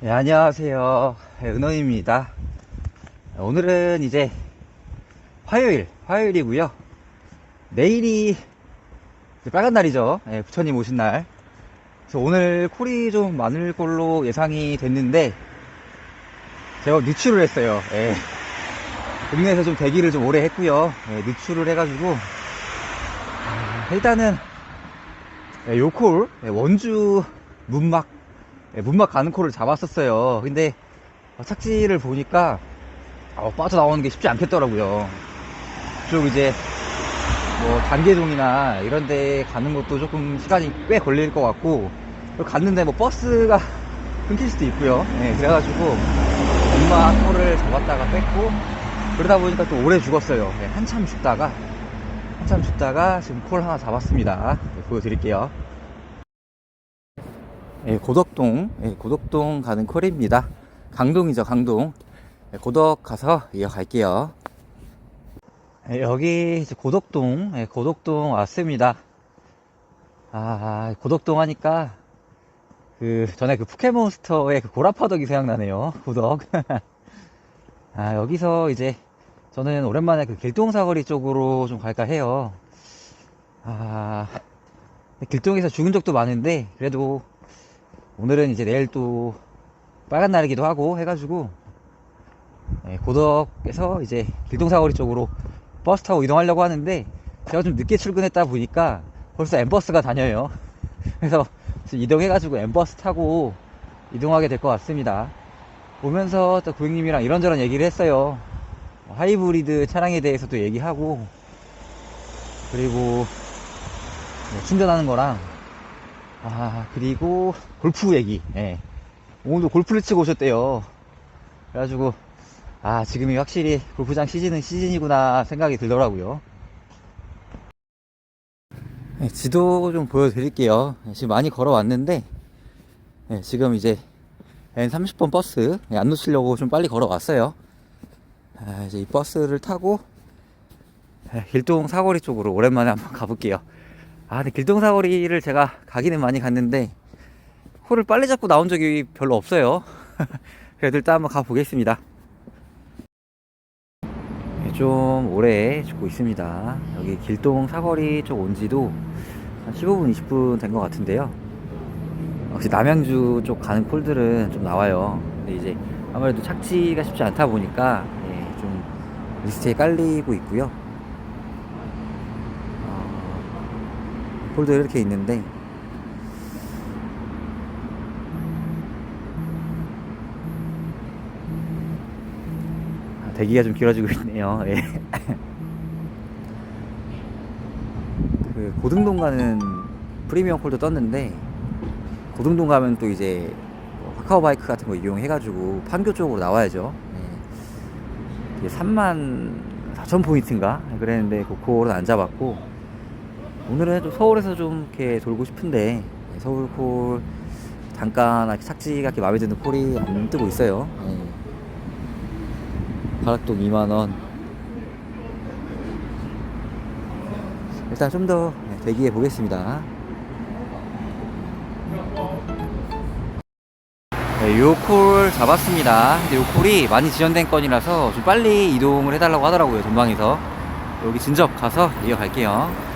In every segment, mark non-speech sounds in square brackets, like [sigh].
네, 안녕하세요. 네, 은원입니다. 오늘은 이제 화요일, 화요일이고요. 내일이 빨간 날이죠. 네, 부처님 오신 날. 그래서 오늘 콜이 좀 많을 걸로 예상이 됐는데 제가 누출을 했어요. 예. 동네에서 좀 대기를 좀 오래 했고요. 예, 누출을 해가지고 아, 일단은 예, 요 콜, 예, 원주 문막 예, 문막 가는 콜을 잡았었어요. 근데 어, 착지를 보니까 어, 빠져나오는 게 쉽지 않겠더라고요. 쭉 이제 뭐 단계동이나 이런 데 가는 것도 조금 시간이 꽤 걸릴 것 같고 갔는데 뭐 버스가 [laughs] 끊길 수도 있고요. 예, 그래가지고 문막 콜을 잡았다가 뺐고 그러다 보니까 또 오래 죽었어요. 예, 한참 죽다가 한참 죽다가 지금 콜 하나 잡았습니다. 예, 보여드릴게요. 예, 고덕동, 예, 고덕동 가는 콜입니다. 강동이죠, 강동. 예, 고덕 가서 이어갈게요. 예, 여기 고덕동, 예, 고덕동 왔습니다. 아, 고덕동 하니까 그 전에 그 포켓몬스터의 그 고라파덕이 생각나네요. 고덕. [laughs] 아, 여기서 이제 저는 오랜만에 그 길동사거리 쪽으로 좀 갈까 해요. 아, 길동에서 죽은 적도 많은데 그래도 오늘은 이제 내일 또 빨간 날이기도 하고 해가지고 예, 고덕에서 이제 길동사거리 쪽으로 버스 타고 이동하려고 하는데 제가 좀 늦게 출근했다 보니까 벌써 엠버스가 다녀요. [laughs] 그래서 이동해가지고 엠버스 타고 이동하게 될 것 같습니다. 오면서 또 고객님이랑 이런저런 얘기를 했어요. 하이브리드 차량에 대해서도 얘기하고 그리고 뭐 충전하는 거랑 아 그리고 골프 얘기. 예. 오늘도 골프를 치고 오셨대요. 그래가지고 아 지금이 확실히 골프장 시즌은 시즌이구나 생각이 들더라고요. 네, 지도 좀 보여드릴게요. 네, 지금 많이 걸어왔는데 네, 지금 이제 N30번 버스 네, 안 놓치려고 좀 빨리 걸어왔어요. 아, 이제 이 버스를 타고 네, 길동 사거리 쪽으로 오랜만에 한번 가볼게요 아, 근데 길동사거리를 제가 가기는 많이 갔는데 홀을 빨리 잡고 나온 적이 별로 없어요. [laughs] 그래도 일단 한번 가보겠습니다. 네, 좀 오래 죽고 있습니다. 여기 길동 사거리 쪽 온 지도 한 15분, 20분 된 것 같은데요. 역시 남양주 쪽 가는 콜들은 좀 나와요. 근데 이제 아무래도 착지가 쉽지 않다 보니까 예, 좀 리스트에 깔리고 있고요. 홀도 이렇게 있는데 아, 대기가 좀 길어지고 있네요. 예. [laughs] 그 고등동 가는 프리미엄 콜도 떴는데 고등동 가면 또 이제 뭐 카카오 바이크 같은 거 이용해가지고 판교 쪽으로 나와야죠. 예. 이게 3만 4천 포인트인가 그랬는데 그 콜은 안 잡았고 오늘은 좀 서울에서 좀 이렇게 돌고 싶은데 서울 콜 잠깐 착지가 이렇게 마음에 드는 콜이 안 뜨고 있어요. 예. 가락동 2만 원. 일단 좀 더 대기해 보겠습니다. 네, 요콜 잡았습니다. 근데 요 콜이 많이 지연된 건이라서 좀 빨리 이동을 해달라고 하더라고요. 전방에서 여기 진접 가서 이어갈게요.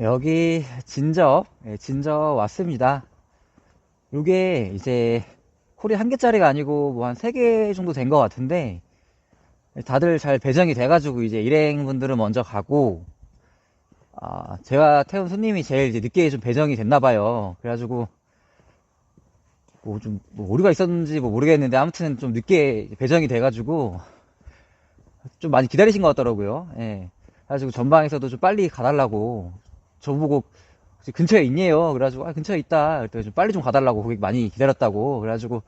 여기 진접, 예, 진접 왔습니다. 요게 이제 콜이 한 개짜리가 아니고 뭐 한 세 개 정도 된 것 같은데 다들 잘 배정이 돼가지고 이제 일행분들은 먼저 가고 아, 제가 태운 손님이 제일 이제 늦게 좀 배정이 됐나 봐요. 그래가지고 뭐좀 뭐 오류가 있었는지 뭐 모르겠는데 아무튼 좀 늦게 배정이 돼가지고 좀 많이 기다리신 것 같더라고요. 예. 그래가지고 전방에서도 좀 빨리 가달라고 저보고 근처에 있네요. 그래가지고 아 근처에 있다. 그랬더니 좀 빨리 좀 가달라고 고객 많이 기다렸다고. 그래가지고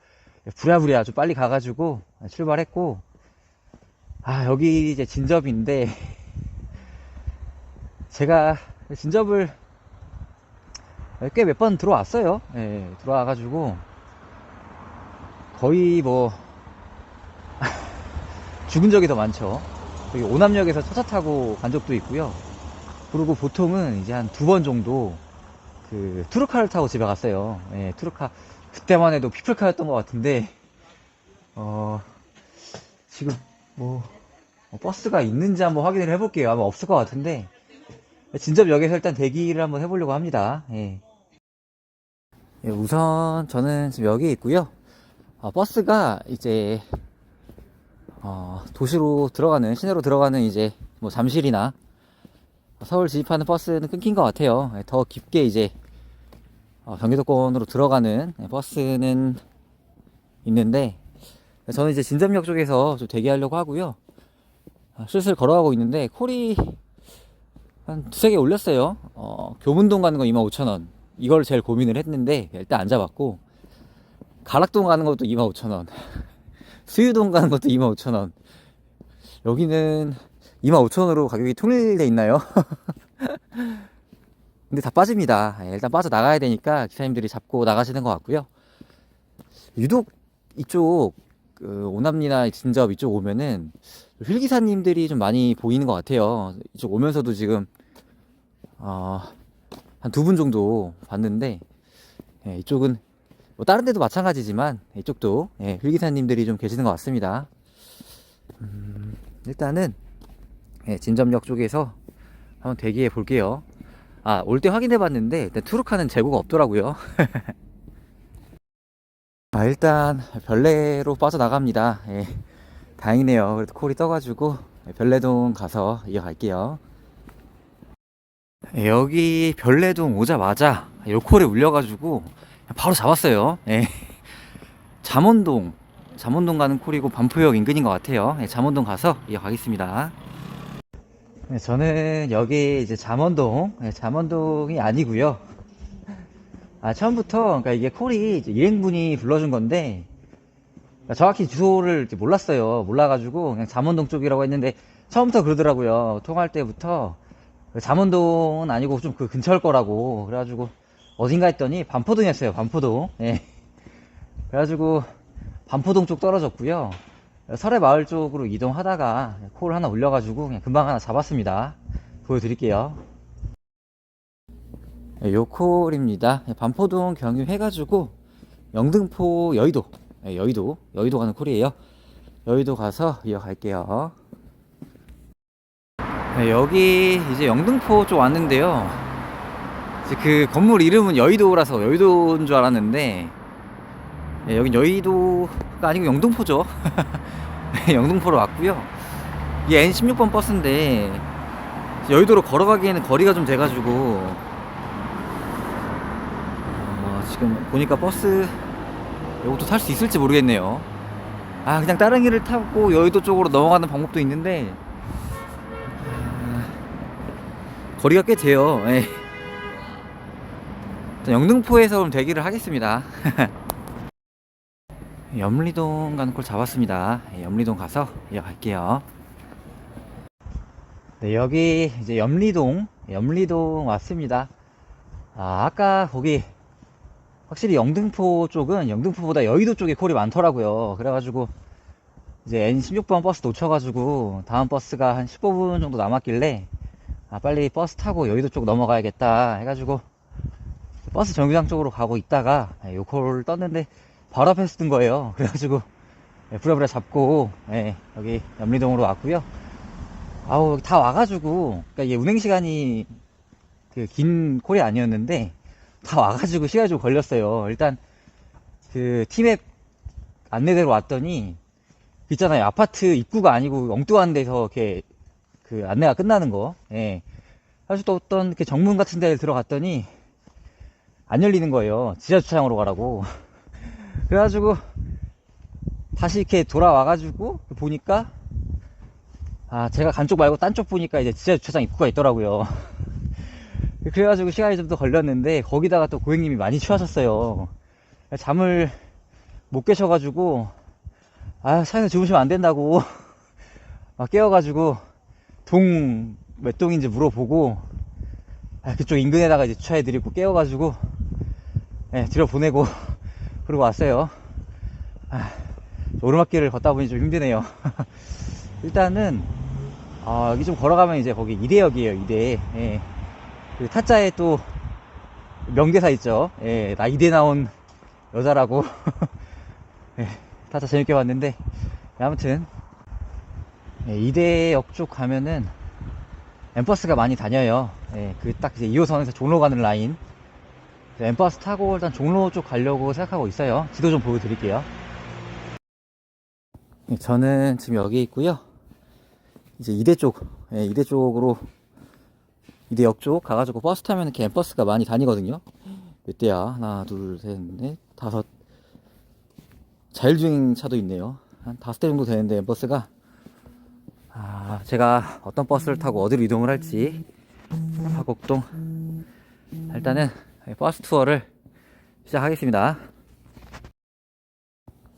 부랴부랴 좀 빨리 가가지고 출발했고 아 여기 이제 진접인데 [laughs] 제가 진접을 꽤 몇 번 들어왔어요. 예, 들어와가지고 거의 뭐 [laughs] 죽은 적이 더 많죠. 여기 오남역에서 차차 타고 간 적도 있고요. 그리고 보통은 이제 한 두 번 정도 그 투르카를 타고 집에 갔어요. 예, 투르카 그때만 해도 피플카였던 것 같은데, 어, 지금 뭐, 어, 버스가 있는지 한번 확인을 해볼게요. 아마 없을 것 같은데, 진접역에서 일단 대기를 한번 해보려고 합니다. 예. 예, 우선 저는 지금 여기 있고요. 아, 버스가 이제 어, 도시로 들어가는 시내로 들어가는 이제 뭐 잠실이나 서울 진입하는 버스는 끊긴 것 같아요. 예, 더 깊게 이제 어, 경기도권으로 들어가는 예, 버스는 있는데 저는 이제 진접역 쪽에서 좀 대기하려고 하고요. 아, 슬슬 걸어가고 있는데 콜이 한 두세 개 올렸어요. 어, 교문동 가는 거 25,000원. 이걸 제일 고민을 했는데 일단 안 잡았고 가락동 가는 것도 25,000원. [laughs] 수유동 가는 것도 25,000원. 여기는 25,000원으로 가격이 통일돼 있나요? [laughs] 근데 다 빠집니다. 예, 일단 빠져 나가야 되니까 기사님들이 잡고 나가시는 것 같고요. 유독 이쪽 그 오남리나 진접 이쪽 오면은 휠기사님들이 좀 많이 보이는 것 같아요. 이쪽 오면서도 지금 어, 한 두 분 정도 봤는데 예, 이쪽은 뭐 다른 데도 마찬가지지만 이쪽도 예, 휠기사님들이 좀 계시는 것 같습니다. 음, 일단은 예, 진점역 쪽에서 한번 대기해 볼게요. 아, 올 때 확인해 봤는데 일단 투르카는 재고가 없더라고요. [laughs] 아, 일단 별내로 빠져나갑니다. 예, 다행이네요. 그래도 콜이 떠가지고 예, 별내동 가서 이어갈게요. 예, 여기 별내동 오자마자 요 콜에 울려가지고 바로 잡았어요. 예. 잠원동, 잠원동 가는 콜이고 반포역 인근인 것 같아요. 예, 잠원동 가서 이어가겠습니다. 네, 저는 여기 이제 잠원동, 예, 잠원동이 아니고요. 아, 처음부터, 그러니까 이게 콜이 일행분이 불러준 건데, 그러니까 정확히 주소를 몰랐어요. 몰라가지고 그냥 잠원동 쪽이라고 했는데, 처음부터 그러더라고요. 통화할 때부터 잠원동은 아니고 좀 그 근처일 거라고. 그래가지고 어딘가 했더니 반포동이었어요. 반포동. 예. 그래가지고 반포동 쪽 떨어졌고요. 설해 마을 쪽으로 이동하다가 콜 하나 올려가지고 그냥 금방 하나 잡았습니다. 보여드릴게요. 예, 요 콜입니다. 예, 반포동 경유 해가지고 영등포 여의도, 예, 여의도, 여의도 가는 콜이에요. 여의도 가서 이어갈게요. 네, 여기 이제 영등포 쪽 왔는데요. 그 건물 이름은 여의도라서 여의도인 줄 알았는데 네, 여긴 여의도가 아니고 영등포죠. 네, [laughs] 영등포로 왔고요. 이게 N16번 버스인데 여의도로 걸어가기에는 거리가 좀 돼가지고 어, 지금 보니까 버스 이것도 탈 수 있을지 모르겠네요. 아 그냥 다른 길을 타고 여의도 쪽으로 넘어가는 방법도 있는데 거리가 꽤 돼요. 예. 영등포에서 그럼 대기를 하겠습니다. [laughs] 염리동 가는 걸 잡았습니다. 예, 염리동 가서 이어갈게요. 네, 여기 이제 염리동, 염리동 왔습니다. 아, 아까 거기 확실히 영등포 쪽은 영등포보다 여의도 쪽에 콜이 많더라고요. 그래가지고 이제 N16번 버스 놓쳐가지고 다음 버스가 한 15분 정도 남았길래 아 빨리 버스 타고 여의도 쪽 넘어가야겠다 해가지고 버스 정류장 쪽으로 가고 있다가 예, 요콜 떴는데 바로 앞에서 뜬 거예요 [laughs] 그래가지고 예, 부랴부랴 잡고 예, 여기 염리동으로 왔고요 아우 다 와가지고 그러니까 이게 운행 시간이 그 긴 콜이 아니었는데 다 와가지고 시간이 좀 걸렸어요 일단 그 티맵 안내대로 왔더니 있잖아요 아파트 입구가 아니고 엉뚱한 데서 이렇게 그 안내가 끝나는 거. 예. 사실 또 어떤 이렇게 정문 같은 데를 들어갔더니 안 열리는 거예요. 지하 주차장으로 가라고. [laughs] 그래가지고 다시 이렇게 돌아와가지고 보니까 아 제가 간 쪽 말고 딴 쪽 보니까 이제 지하 주차장 입구가 있더라고요. [laughs] 그래가지고 시간이 좀 더 걸렸는데 거기다가 또 고객님이 많이 취하셨어요. 잠을 못 계셔가지고 아 차에서 주무시면 안 된다고 [laughs] 막 깨워가지고 동 몇 동인지 물어보고 아, 그쪽 인근에다가 이제 주차해드리고 깨워가지고 예, 들여보내고 그러고 왔어요 아, 오르막길을 걷다 보니 좀 힘드네요 [laughs] 일단은 아, 여기 좀 걸어가면 이제 거기 이대역이에요 이대 예. 그 타짜에 또 명대사 있죠 예, 나 이대 나온 여자라고 [laughs] 예, 타짜 재밌게 봤는데 예, 아무튼 예, 이대역 쪽 가면은 엠버스가 많이 다녀요. 예, 그 딱 이제 2호선에서 종로 가는 라인. 그래서 엠버스 타고 일단 종로 쪽 가려고 생각하고 있어요. 지도 좀 보여드릴게요. 예, 저는 지금 여기 있고요. 이제 이대 쪽, 예, 이대 쪽으로 이대 역 쪽 가가지고 버스 타면 이렇게 엠버스가 많이 다니거든요. 몇 대야? 하나, 둘, 셋, 넷, 다섯. 자율주행 차도 있네요. 한 다섯 대 정도 되는데 엠버스가 아, 제가 어떤 버스를 타고 어디로 이동을 할지 화곡동 일단은 버스 투어를 시작하겠습니다.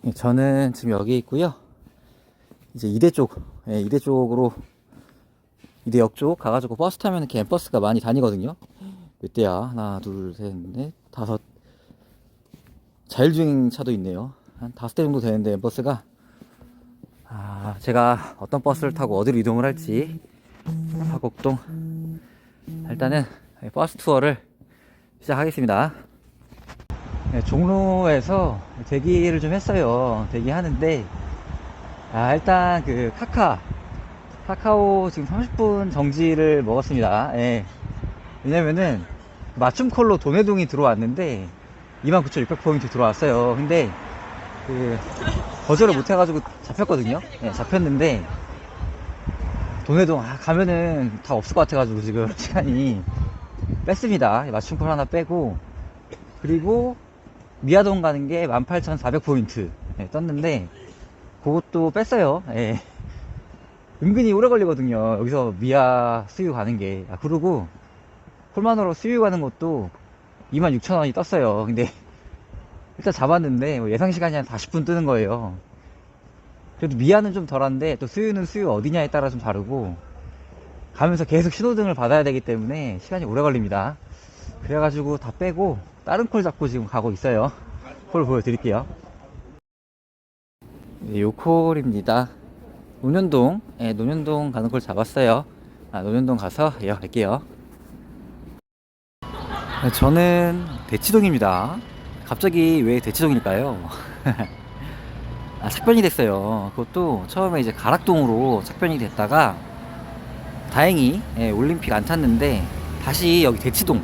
예, 저는 지금 여기 있고요. 이제 이대 쪽, 예, 이대 쪽으로 이대역 쪽 가가지고 버스 타면 엠버스가 많이 다니거든요. 몇 대야? 하나, 둘, 셋, 넷, 다섯. 자율주행 차도 있네요. 한 다섯 대 정도 되는데 엠버스가 아, 제가 어떤 버스를 타고 어디로 이동을 할지 화곡동 일단은 버스 투어를 시작하겠습니다. 네, 종로에서 대기를 좀 했어요. 대기하는데 아, 일단 그 카카 카카오 지금 30분 정지를 먹었습니다. 예. 왜냐면은 맞춤 콜로 도내동이 들어왔는데 29,600포인트 들어왔어요. 근데 그 거절을 못 해가지고 잡혔거든요. 예, 잡혔는데 도내동 아, 가면은 다 없을 것 같아가지고 지금 [laughs] 시간이 뺐습니다. 맞춤콜 하나 빼고 그리고 미아동 가는 게 18,400포인트 예, 떴는데 그것도 뺐어요. 예. 은근히 오래 걸리거든요. 여기서 미아 수유 가는 게. 아, 그리고 콜만으로 수유 가는 것도 26,000원이 떴어요. 근데 일단 잡았는데 뭐 예상 시간이 한 40분 뜨는 거예요. 그래도 미아는 좀 덜한데 또 수유는 수유 어디냐에 따라 좀 다르고 가면서 계속 신호등을 받아야 되기 때문에 시간이 오래 걸립니다. 그래가지고 다 빼고 다른 콜 잡고 지금 가고 있어요. 콜 보여드릴게요. 네, 요 콜입니다. 논현동, 예, 논현동 가는 콜 잡았어요. 아, 논현동 가서 [laughs] 이어갈게요. 네, 저는 대치동입니다. 갑자기 왜 대치동일까요? [laughs] 아, 착변이 됐어요. 그것도 처음에 이제 가락동으로 착변이 됐다가 다행히 예, 올림픽 안 탔는데 다시 여기 대치동,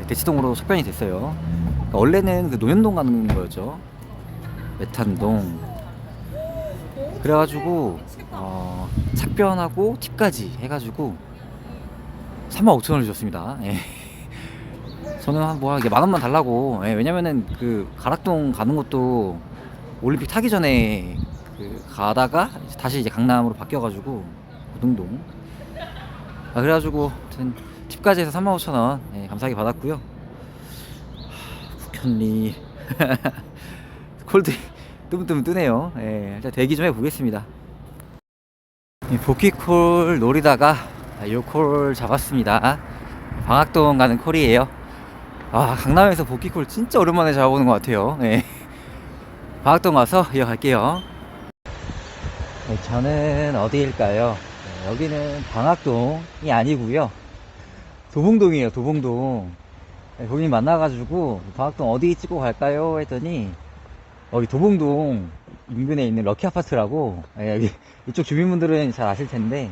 예, 대치동으로 착변이 됐어요. 그러니까 원래는 그 논현동 가는 거였죠. 메탄동. 그래가지고 어, 착변하고 팁까지 해가지고 35,000원을 주셨습니다. 예. 저는 한뭐 만 원만 달라고. 예, 왜냐면은 그 가락동 가는 것도 올림픽 타기 전에 그 가다가 다시 이제 강남으로 바뀌어가지고 고등동. 아, 그래가지고 아무튼 팁까지 해서 35,000원 예, 감사하게 받았고요. 하, 국현리 [laughs] 콜드 뜨문뜨문 뜨네요. 예, 일단 대기 좀 해보겠습니다. 이 복귀콜 노리다가 요콜 잡았습니다. 방학동 가는 콜이에요. 아, 강남에서 복귀콜 진짜 오랜만에 잡아보는 것 같아요. 예. 방학동 가서 이어갈게요. 네, 저는 어디일까요? 네, 여기는 방학동이 아니고요. 도봉동이에요, 도봉동. 네, 고객님 만나가지고 방학동 어디 찍고 갈까요? 했더니 여기 도봉동 인근에 있는 럭키 아파트라고 예, 여기 이쪽 주민분들은 잘 아실 텐데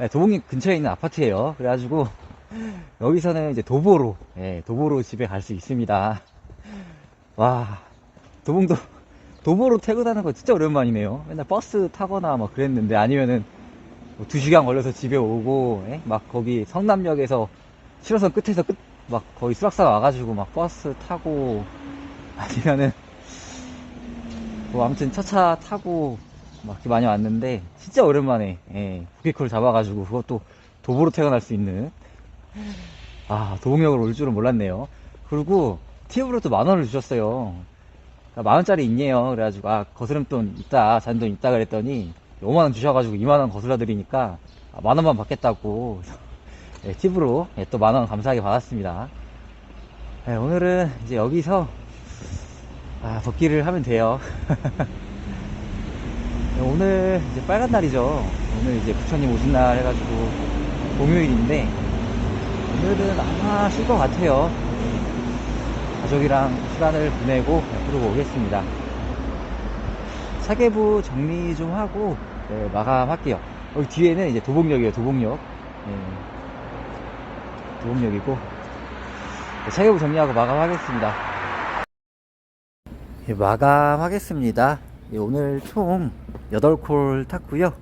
예, 도봉 근처에 있는 아파트예요. 그래가지고 여기서는 이제 도보로 예, 도보로 집에 갈 수 있습니다. 와 도봉도 도보로 퇴근하는 거 진짜 오랜만이네요. 맨날 버스 타거나 막 그랬는데 아니면은 뭐 2시간 걸려서 집에 오고 예? 막 거기 성남역에서 7호선 끝에서 끝 막 거의 수락산 와가지고 막 버스 타고 [laughs] 아니면은 뭐 아무튼 차차 타고 막 이렇게 많이 왔는데 진짜 오랜만에 예, 부기콜 잡아가지고 그것도 도보로 퇴근할 수 있는. 아 도봉역으로 올 줄은 몰랐네요. 그리고 팁으로 또 만 원을 주셨어요. 만 원짜리 있네요. 그래가지고 아 거스름돈 있다 잔돈 있다 그랬더니 5만 원 주셔가지고 2만 원 거슬러 드리니까 아, 만 원만 받겠다고 [laughs] 예, 팁으로 예, 또 만원 감사하게 받았습니다 예, 오늘은 이제 여기서 아, 복귀를 하면 돼요. [laughs] 오늘 이제 빨간 날이죠. 오늘 이제 부처님 오신 날 해가지고 공휴일인데 오늘은 아마 쉴 것 같아요. 가족이랑 시간을 보내고 부르고 오겠습니다. 사계부 정리 좀 하고 네, 마감할게요. 여기 뒤에는 이제 도봉역이에요, 도봉역. 네. 도봉역이고 네, 사계부 정리하고 마감하겠습니다. 예, 마감하겠습니다. 예, 오늘 총 8콜 탔고요.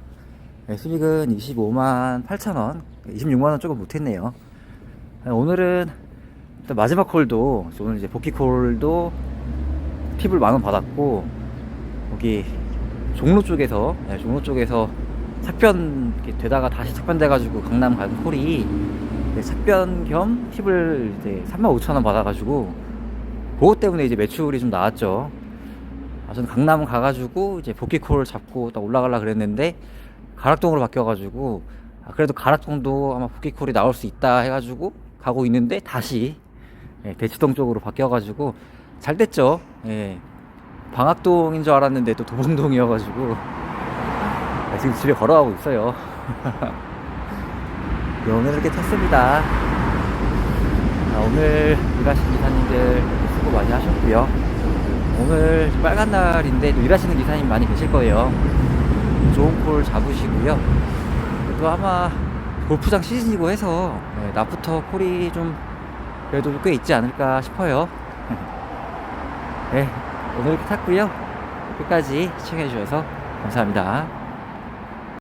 예, 수익은 25만 8천 원, 26만 원 조금 못했네요. 예, 오늘은 마지막 콜도, 오늘 이제 복귀 콜도 팁을 만 원 받았고, 여기 종로 쪽에서, 예, 종로 쪽에서 착변 되다가 다시 착변돼가지고 강남 간 콜이 예, 착변 겸 팁을 이제 3만 5천 원 받아가지고, 그것 때문에 이제 매출이 좀 나왔죠. 아, 저는 강남 가가지고 이제 복귀콜 잡고 딱 올라가려 그랬는데 가락동으로 바뀌어가지고 아, 그래도 가락동도 아마 복귀 콜이 나올 수 있다 해가지고 가고 있는데 다시 예, 대치동 쪽으로 바뀌어가지고 잘 됐죠. 예. 방학동인 줄 알았는데 또 도봉동이어가지고 아, 지금 집에 걸어가고 있어요. 네, 오늘 이렇게 탔습니다. 아, 오늘 일하신 기사님들 수고 많이 하셨고요. 오늘 빨간 날인데 또 일하시는 기사님 많이 계실 거예요. 좋은 콜 잡으시고요. 또 아마 골프장 시즌이고 해서 네, 낮부터 콜이 좀 그래도 꽤 있지 않을까 싶어요. [laughs] 네, 오늘 이렇게 탔고요. 끝까지 시청해 주셔서 감사합니다.